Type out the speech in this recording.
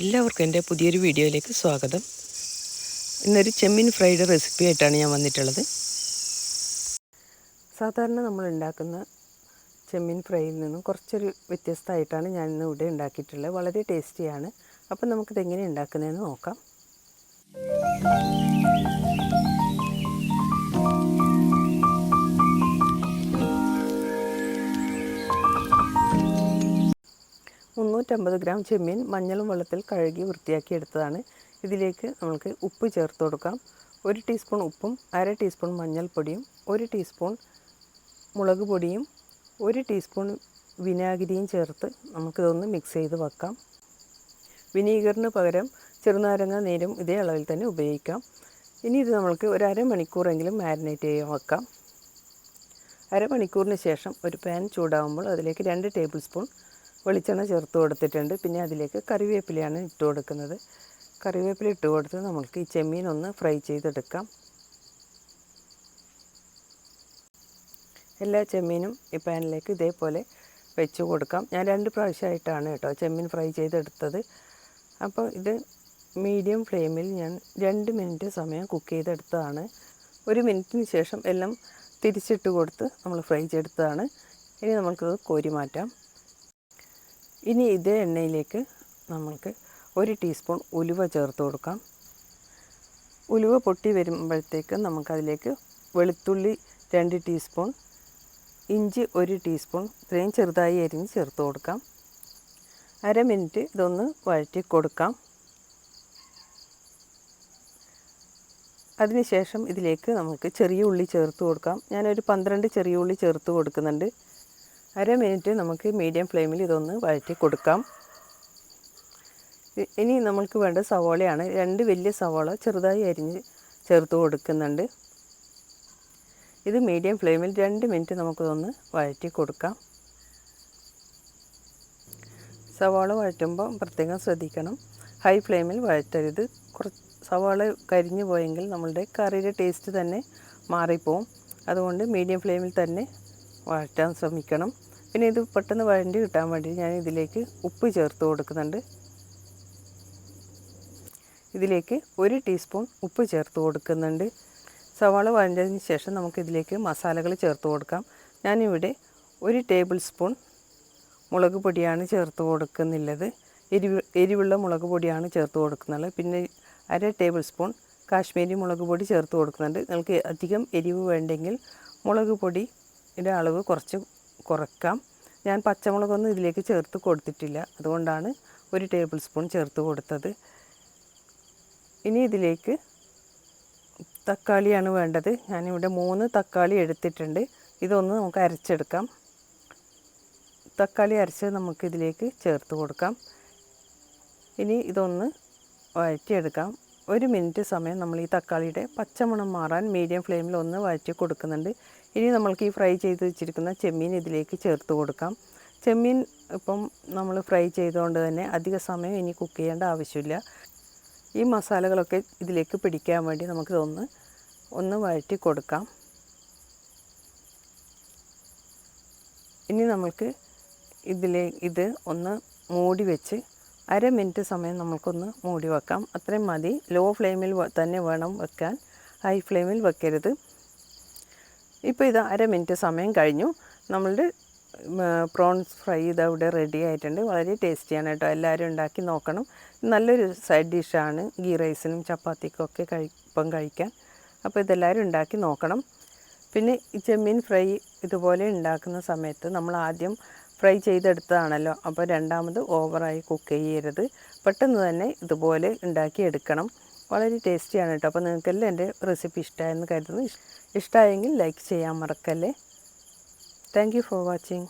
എല്ലാവർക്കും എന്റെ പുതിയൊരു വീഡിയോയിലേക്ക് സ്വാഗതം. ഇന്നൊരു ചെമ്മിൻ ഫ്രൈഡ് റെസിപ്പി ആയിട്ടാണ് ഞാൻ വന്നിട്ടുള്ളത്. സാധാരണ നമ്മൾ ഉണ്ടാക്കുന്ന ചെമ്മിൻ ഫ്രൈയിൽ നിന്നും കുറച്ചൊരു വ്യത്യസ്തമായിട്ടാണ് ഞാൻ ഇന്ന് ഇവിടെ ഉണ്ടാക്കിയിട്ടുള്ളത്. വളരെ ടേസ്റ്റിയാണ്. അപ്പം നമുക്കിത് എങ്ങനെ ഉണ്ടാക്കുന്നതെന്ന് നോക്കാം. മുന്നൂറ്റമ്പത് ഗ്രാം ചെമ്മീൻ മഞ്ഞളും വെള്ളത്തിൽ കഴുകി വൃത്തിയാക്കി എടുത്തതാണ്. ഇതിലേക്ക് നമുക്ക് ഉപ്പ് ചേർത്ത് കൊടുക്കാം. ഒരു ടീസ്പൂൺ ഉപ്പും അര ടീസ്പൂൺ മഞ്ഞൾപ്പൊടിയും ഒരു ടീസ്പൂൺ മുളക് പൊടിയും ഒരു ടീസ്പൂൺ വിനാഗിരിയും ചേർത്ത് നമുക്കിതൊന്ന് മിക്സ് ചെയ്ത് വെക്കാം. വിനീഗറിന് പകരം ചെറുനാരങ്ങ നീരും ഇതേ അളവിൽ തന്നെ ഉപയോഗിക്കാം. ഇനി ഇത് നമുക്ക് ഒരു അരമണിക്കൂറെങ്കിലും മാരിനേറ്റ് ചെയ്യാൻ വെക്കാം. അരമണിക്കൂറിന് ശേഷം ഒരു പാൻ ചൂടാകുമ്പോൾ അതിലേക്ക് രണ്ട് ടേബിൾ സ്പൂൺ വെളിച്ചെണ്ണ ചേർത്ത് കൊടുത്തിട്ടുണ്ട്. പിന്നെ അതിലേക്ക് കറിവേപ്പിലയാണ് ഇട്ട് കൊടുക്കുന്നത്. കറിവേപ്പില ഇട്ട് കൊടുത്ത് നമുക്ക് ഈ ചെമ്മീൻ ഒന്ന് ഫ്രൈ ചെയ്തെടുക്കാം. എല്ലാ ചെമ്മീനും ഈ പാനിലേക്ക് ഇതേപോലെ വെച്ച് കൊടുക്കാം. ഞാൻ രണ്ട് പ്രാവശ്യമായിട്ടാണ് കേട്ടോ ചെമ്മീൻ ഫ്രൈ ചെയ്തെടുത്തത്. അപ്പോൾ ഇത് മീഡിയം ഫ്ലെയിമിൽ ഞാൻ രണ്ട് മിനിറ്റ് സമയം കുക്ക് ചെയ്തെടുത്തതാണ്. ഒരു മിനിറ്റിന് ശേഷം എല്ലാം തിരിച്ചിട്ട് കൊടുത്ത് നമ്മൾ ഫ്രൈ ചെയ്തെടുത്തതാണ്. ഇനി നമുക്കത് കോരി മാറ്റാം. ഇനി ഇതേ എണ്ണയിലേക്ക് നമുക്ക് ഒരു ടീസ്പൂൺ ഉലുവ ചേർത്ത് കൊടുക്കാം. ഉലുവ പൊട്ടി വരുമ്പോഴത്തേക്ക് നമുക്കതിലേക്ക് വെളുത്തുള്ളി രണ്ട് ടീസ്പൂൺ ഇഞ്ചി ഒരു ടീസ്പൂൺ ഇത്രയും ചെറുതായി അരിഞ്ഞ് ചേർത്ത് കൊടുക്കാം. അര മിനിറ്റ് ഇതൊന്ന് വഴറ്റി കൊടുക്കാം. അതിനുശേഷം ഇതിലേക്ക് നമുക്ക് ചെറിയ ഉള്ളി ചേർത്ത് കൊടുക്കാം. ഞാനൊരു പന്ത്രണ്ട് ചെറിയ ഉള്ളി ചേർത്ത് കൊടുക്കുന്നുണ്ട്. അര മിനിറ്റ് നമുക്ക് മീഡിയം ഫ്ലെയിമിൽ ഇതൊന്ന് വഴറ്റി കൊടുക്കാം. ഇനി നമ്മൾക്ക് വേണ്ട സവോളയാണ്. രണ്ട് വലിയ സവോള ചെറുതായി അരിഞ്ഞ് ചേർത്ത് കൊടുക്കുന്നുണ്ട്. ഇത് മീഡിയം ഫ്ലെയിമിൽ രണ്ട് മിനിറ്റ് നമുക്കിതൊന്ന് വഴറ്റി കൊടുക്കാം. സവാള വഴറ്റുമ്പോൾ പ്രത്യേകം ശ്രദ്ധിക്കണം. ഹൈ ഫ്ലെയിമിൽ വഴറ്റരുത്. കുറച്ച് സവാള കരിഞ്ഞു പോയെങ്കിൽ നമ്മളുടെ കറിയുടെ ടേസ്റ്റ് തന്നെ മാറിപ്പോവും. അതുകൊണ്ട് മീഡിയം ഫ്ലെയിമിൽ തന്നെ വഴറ്റാൻ ശ്രമിക്കണം. പിന്നെ ഇത് പെട്ടെന്ന് വഴണ്ടി കിട്ടാൻ വേണ്ടി ഞാൻ ഇതിലേക്ക് ഉപ്പ് ചേർത്ത് കൊടുക്കുന്നുണ്ട്. ഇതിലേക്ക് ഒരു ടീസ്പൂൺ ഉപ്പ് ചേർത്ത് കൊടുക്കുന്നുണ്ട്. സവാള വഴഞ്ഞതിന് ശേഷം നമുക്ക് ഇതിലേക്ക് മസാലകൾ ചേർത്ത് കൊടുക്കാം. ഞാനിവിടെ ഒരു ടേബിൾ സ്പൂൺ മുളക് പൊടിയാണ് ചേർത്ത് കൊടുക്കുന്നുള്ളത്. എരിവ് എരിവുള്ള മുളക് പൊടിയാണ് ചേർത്ത് കൊടുക്കുന്നത് പിന്നെ അര ടേബിൾ സ്പൂൺ കാശ്മീരി മുളക് പൊടി ചേർത്ത് കൊടുക്കുന്നുണ്ട്. നിങ്ങൾക്ക് അധികം എരിവ് വേണ്ടെങ്കിൽ മുളക് പൊടിയുടെ അളവ് കുറച്ച് കുറക്കാം. ഞാൻ പച്ചമുളകൊന്നും ഇതിലേക്ക് ചേർത്ത് കൊടുത്തിട്ടില്ല. അതുകൊണ്ടാണ് ഒരു ടേബിൾ സ്പൂൺ ചേർത്ത് കൊടുത്തത്. ഇനി ഇതിലേക്ക് തക്കാളിയാണ് വേണ്ടത്. ഞാനിവിടെ മൂന്ന് തക്കാളി എടുത്തിട്ടുണ്ട്. ഇതൊന്ന് നമുക്ക് അരച്ചെടുക്കാം. തക്കാളി അരച്ച് നമുക്കിതിലേക്ക് ചേർത്ത് കൊടുക്കാം. ഇനി ഇതൊന്ന് വഴറ്റിയെടുക്കാം. ഒരു മിനിറ്റ് സമയം നമ്മൾ ഈ തക്കാളിയുടെ പച്ചമണം മാറാൻ മീഡിയം ഫ്ലെയിമിൽ ഒന്ന് വഴറ്റി കൊടുക്കുന്നുണ്ട്. ഇനി നമ്മൾക്ക് ഈ ഫ്രൈ ചെയ്ത് വെച്ചിരിക്കുന്ന ചെമ്മീൻ ഇതിലേക്ക് ചേർത്ത് കൊടുക്കാം. ചെമ്മീൻ ഇപ്പം നമ്മൾ ഫ്രൈ ചെയ്തുകൊണ്ട് തന്നെ അധിക സമയം ഇനി കുക്ക് ചെയ്യേണ്ട ആവശ്യമില്ല. ഈ മസാലകളൊക്കെ ഇതിലേക്ക് പിടിക്കാൻ വേണ്ടി നമുക്കിതൊന്ന് ഒന്ന് വഴറ്റി കൊടുക്കാം. ഇനി നമുക്ക് ഇതിലേ ഇത് ഒന്ന് മൂടി വെച്ച് അര മിനിറ്റ് സമയം നമുക്കൊന്ന് മൂടി വെക്കാം. അത്രയും മതി. ലോ ഫ്ലെയിമിൽ തന്നെ വേണം വെക്കാൻ. ഹൈ ഫ്ലെയിമിൽ വെക്കരുത്. ഇപ്പോൾ ഇത് അര മിനിറ്റ് സമയം കഴിഞ്ഞു. നമ്മളുടെ പ്രോൺസ് ഫ്രൈ ഇത് അവിടെ റെഡി ആയിട്ടുണ്ട്. വളരെ ടേസ്റ്റിയാണ് കേട്ടോ. എല്ലാവരും ഉണ്ടാക്കി നോക്കണം. നല്ലൊരു സൈഡ് ഡിഷാണ് ഗീ റൈസിനും ചപ്പാത്തിക്കും ഒക്കെ കഴിപ്പം കഴിക്കാൻ. അപ്പോൾ ഇതെല്ലാവരും ഉണ്ടാക്കി നോക്കണം. പിന്നെ ഈ ചെമ്മീൻ ഫ്രൈ ഇതുപോലെ ഉണ്ടാക്കുന്ന സമയത്ത് നമ്മൾ ആദ്യം ഫ്രൈ ചെയ്തെടുത്തതാണല്ലോ. അപ്പോൾ രണ്ടാമത് ഓവറായി കുക്ക് ചെയ്യരുത്. പെട്ടെന്ന് തന്നെ ഇതുപോലെ ഉണ്ടാക്കി എടുക്കണം. വളരെ ടേസ്റ്റിയാണ് കേട്ടോ. അപ്പോൾ നിങ്ങൾക്കെല്ലാം എന്റെ റെസിപ്പി ഇഷ്ടമായെന്ന് കരുതുന്നു. ഇഷ്ടമായെങ്കിൽ ലൈക്ക് ചെയ്യാൻ മറക്കല്ലേ. Thank for watching.